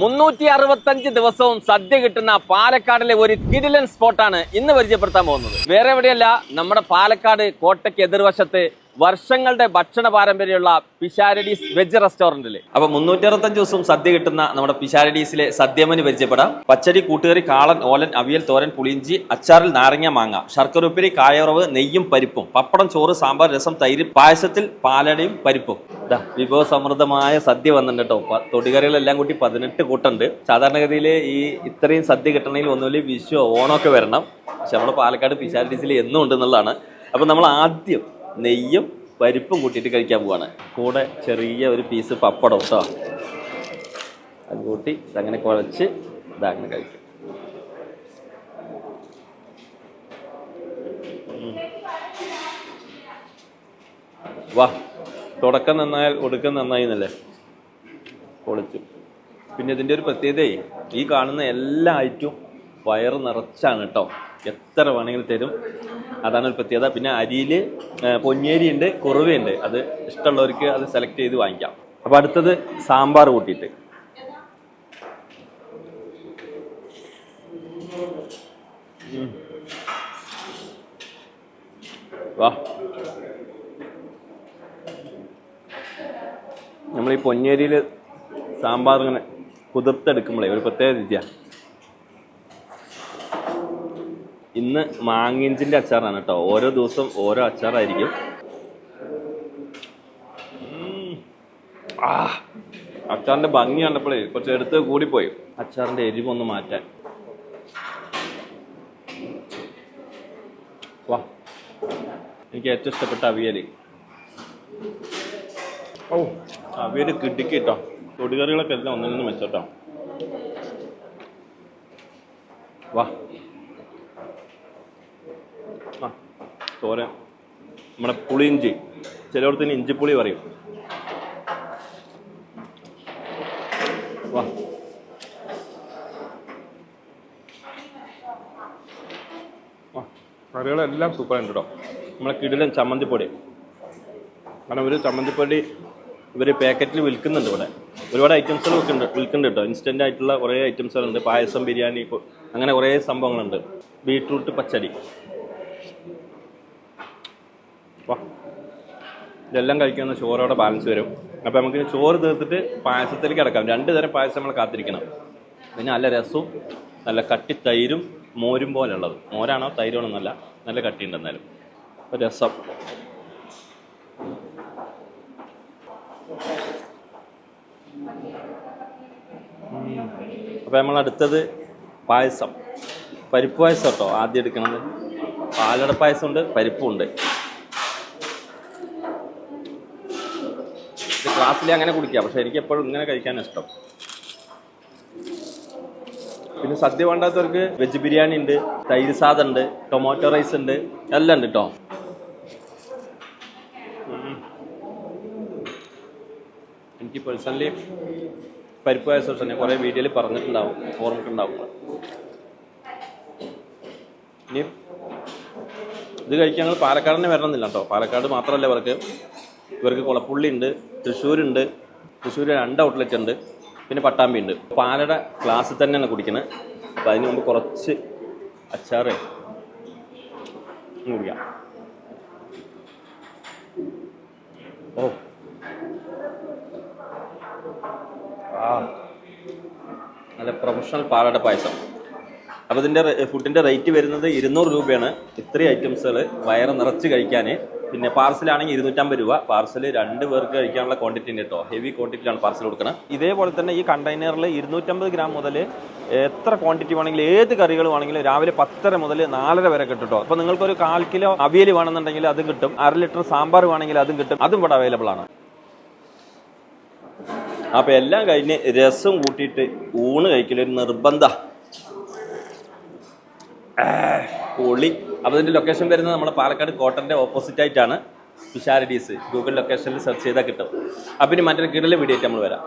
മുന്നൂറ്റി അറുപത്തഞ്ച് ദിവസവും സദ്യ കിട്ടുന്ന പാലക്കാടിലെ ഒരു കിടിലൻ സ്പോട്ടാണ് ഇന്ന് പരിചയപ്പെടുത്താൻ പോകുന്നത്. വേറെ എവിടെയല്ല നമ്മുടെ പാലക്കാട് കോട്ടയ്ക്ക് എതിർവശത്ത് വർഷങ്ങളുടെ ഭക്ഷണ പാരമ്പര്യമുള്ള പിഷാരഡീസ് വെജ് റെസ്റ്റോറന്റിൽ അപ്പൊ മുന്നൂറ്റി അറുപത്തഞ്ച് ദിവസവും സദ്യ കിട്ടുന്ന നമ്മുടെ പിഷാരഡീസിലെ സദ്യമന് പരിചയപ്പെടാം. പച്ചടി കൂട്ടുകറി കാളൻ ഓലൻ അവിയൽ തോരൻ പുളിഞ്ചി അച്ചാറിൽ നാരങ്ങ മാങ്ങ. ശർക്കര ഉപ്പരി കായറവ് നെയ്യും പരിപ്പും. പപ്പടം ചോറ് സാമ്പാർ രസം തൈര് പായസത്തിൽ പാലടയും പരിപ്പും. വിഭവസമൃദ്ധമായ സദ്യ വന്നിട്ടുണ്ട് കേട്ടോ. തൊടികറികളെല്ലാം കൂട്ടി പതിനെട്ട് കൂട്ടുണ്ട്. സാധാരണഗതിയിൽ ഈ ഇത്രയും സദ്യ കിട്ടണമെങ്കിൽ ഒന്നുമില്ല വിഷു ഓണമൊക്കെ വരണം. പക്ഷെ നമ്മുടെ പാലക്കാട് പിശാലിറ്റീസിൽ എന്നും ഉണ്ട് എന്നുള്ളതാണ്. അപ്പം നമ്മൾ ആദ്യം നെയ്യും പരിപ്പും കൂട്ടിയിട്ട് കഴിക്കാൻ പോവാണ്. കൂടെ ചെറിയ ഒരു പീസ് പപ്പടം കേട്ടോ അത് കൂട്ടി അങ്ങനെ കുഴച്ച് ഇതങ്ങനെ കഴിക്കും വാ തുടക്കം നന്നായാൽ ഒടുക്കം നന്നായി എന്നല്ലേ പൊളിച്ചു. പിന്നെ ഇതിന്റെ ഒരു പ്രത്യേകതയെ ഈ കാണുന്ന എല്ലാ ഐറ്റവും വയറ് നിറച്ചാണ് കേട്ടോ എത്ര വേണമെങ്കിലും തരും. അതാണ് ഒരു പ്രത്യേകത. പിന്നെ അരിയിൽ പൊന്നേരി ഉണ്ട് കുറുവയുണ്ട് അത് ഇഷ്ടമുള്ളവർക്ക് അത് സെലക്ട് ചെയ്ത് വാങ്ങിക്കാം. അപ്പോൾ അടുത്തത് സാമ്പാർ കൂട്ടിയിട്ട്. വാ. നമ്മൾ ഈ പൊന്നേരിയിൽ സാമ്പാർ ഇങ്ങനെ കുതിർത്തെടുക്കുമ്പോഴേ ഒരു പ്രത്യേക രുചിയാണ് ഇന്ന് മാങ്ങിഞ്ചിന്റെ അച്ചാറാണ് കേട്ടോ. ഓരോ ദിവസം ഓരോ അച്ചാറായിരിക്കും. അച്ചാറിന്റെ ഭംഗി കണ്ടപ്പോഴേ കുറച്ച് എടുത്ത് കൂടിപ്പോയി. അച്ചാറിന്റെ എരിവൊന്ന് മാറ്റാൻ. വാ. എനിക്ക് ഏറ്റവും ഇഷ്ടപ്പെട്ട അവിയൽ. ഓ അവിയൽ കിട്ടിക്ക് കേട്ടോ തൊടികറികളൊക്കെ എല്ലാം ഒന്നിൽ നിന്ന് മെച്ചോട്ടോ വാ. ആ തോരൻ നമ്മുടെ പുളിയിഞ്ചി. ചിലയിടത്തിന് ഇഞ്ചിപ്പുളി പറയും. വാ. കറികളെല്ലാം ഉണ്ട് കേട്ടോ നമ്മളെ കിടിലൻ ചമ്മന്തിപ്പൊടി. കാരണം ഒരു ചമ്മന്തിപ്പൊടി ഇവർ പാക്കറ്റിൽ വിൽക്കുന്നുണ്ട് ഇവിടെ. ഒരുപാട് ഐറ്റംസുകൾ വിൽക്കുന്നുണ്ട് വിൽക്കുന്നുണ്ട് കേട്ടോ ഇൻസ്റ്റന്റ് ആയിട്ടുള്ള കുറേ ഐറ്റംസുകളുണ്ട്. പായസം ബിരിയാണി അങ്ങനെ കുറേ സംഭവങ്ങളുണ്ട്. ബീട്രൂട്ട് പച്ചടി. വാ. ഇതെല്ലാം കഴിക്കുന്ന ചോറോടെ ബാലൻസ് വരും. അപ്പോൾ നമുക്ക് ചോറ് തീർത്തിട്ട് പായസത്തിലേക്ക് കിടക്കാം. രണ്ട് തരം പായസം നമ്മൾ കാത്തിരിക്കണം. പിന്നെ നല്ല രസവും നല്ല കട്ടി തൈരും മോരും പോലെ ഉള്ളത് മോരാണോ തൈരാണോ നല്ല കട്ടി എന്നാലും. അപ്പോൾ രസം. അപ്പോൾ നമ്മൾ അടുത്തത് പായസം. പരിപ്പ് പായസം കേട്ടോ ആദ്യം എടുക്കണത്. പാലട പായസമുണ്ട് പരിപ്പുണ്ട് ഇത് ക്ലാസ്സിൽ അങ്ങനെ കുടിക്കാം. പക്ഷെ എനിക്ക് എപ്പോഴും ഇങ്ങനെ കഴിക്കാൻ ഇഷ്ടം. പിന്നെ സദ്യ വേണ്ടാത്തവർക്ക് വെജ് ബിരിയാണി ഉണ്ട് തൈര് സാദം ഉണ്ട് ടൊമാറ്റോ റൈസ് ഉണ്ട് എല്ലാം ഉണ്ട് കേട്ടോ എനിക്ക് പേഴ്സണലി പരിപ്പ് പായസം തന്നെ കുറേ വീഡിയോയിൽ പറഞ്ഞിട്ടുണ്ടാവും ഓർമ്മക്കുണ്ടാവും ഇനി ഇത് കഴിക്കാൻ പാലക്കാടിനെ വരണമെന്നില്ല കേട്ടോ പാലക്കാട് മാത്രമല്ല ഇവർക്ക്. ഇവർക്ക് കുളപ്പുള്ളി ഉണ്ട് തൃശ്ശൂരുണ്ട് തൃശ്ശൂർ രണ്ട് ഔട്ട്ലെറ്റ് ഉണ്ട് പിന്നെ പട്ടാമ്പി ഉണ്ട്. പാലട ക്ലാസ്സിൽ തന്നെയാണ് കുടിക്കുന്നത് അപ്പം അതിന് മുമ്പ് കുറച്ച് അച്ചാറ് കുടിക്കാം. ഓ. ആ. നല്ല പ്രൊഫഷണൽ പാലട പായസം. അപ്പോൾ ഇതിന്റെ ഫുഡിന്റെ റേറ്റ് വരുന്നത് ഇരുന്നൂറ് രൂപയാണ്. ഇത്രയും ഐറ്റംസുകൾ വയറ് നിറച്ച് കഴിക്കാൻ പിന്നെ പാർസലാണെങ്കിൽ ഇരുന്നൂറ്റമ്പത് രൂപ. പാർസൽ രണ്ട് പേർക്ക് കഴിക്കാനുള്ള ക്വാണ്ടിറ്റി ഉണ്ട് കേട്ടോ. ഹെവി ക്വാണ്ടിറ്റിയിലാണ് പാർസൽ കൊടുക്കുന്നത് ഇതേപോലെ തന്നെ ഈ കണ്ടെയ്നറിൽ ഇരുന്നൂറ്റമ്പത് ഗ്രാം മുതൽ എത്ര ക്വാണ്ടിറ്റി വേണമെങ്കിലും ഏത് കറികൾ വേണമെങ്കിലും രാവിലെ പത്തര മുതൽ നാലര വരെ കിട്ടും കേട്ടോ അപ്പോൾ നിങ്ങൾക്കൊരു കാൽ കിലോ അവിയൽ വേണമെന്നുണ്ടെങ്കിൽ അതും കിട്ടും. അര ലിറ്റർ സാമ്പാർ വേണമെങ്കിൽ അതും കിട്ടും. അതും ഇവിടെ അവൈലബിൾ ആണ്. അപ്പോൾ എല്ലാം കഴിഞ്ഞ് രസം കൂട്ടിയിട്ട് ഊണ് കഴിക്കലൊരു നിർബന്ധ. പൊളി. അപ്പോൾ ഇതിന്റെ ലൊക്കേഷൻ വരുന്നത് നമ്മുടെ പാലക്കാട് കോട്ടന്റെ ഓപ്പോസിറ്റ് ആയിട്ടാണ്. പിഷാരഡീസ് ഗൂഗിൾ ലൊക്കേഷനിൽ സെർച്ച് ചെയ്താൽ കിട്ടും. അപ്പം ഇനി മറ്റൊരു കിടലെ വീഡിയോ നമ്മൾ വരാം.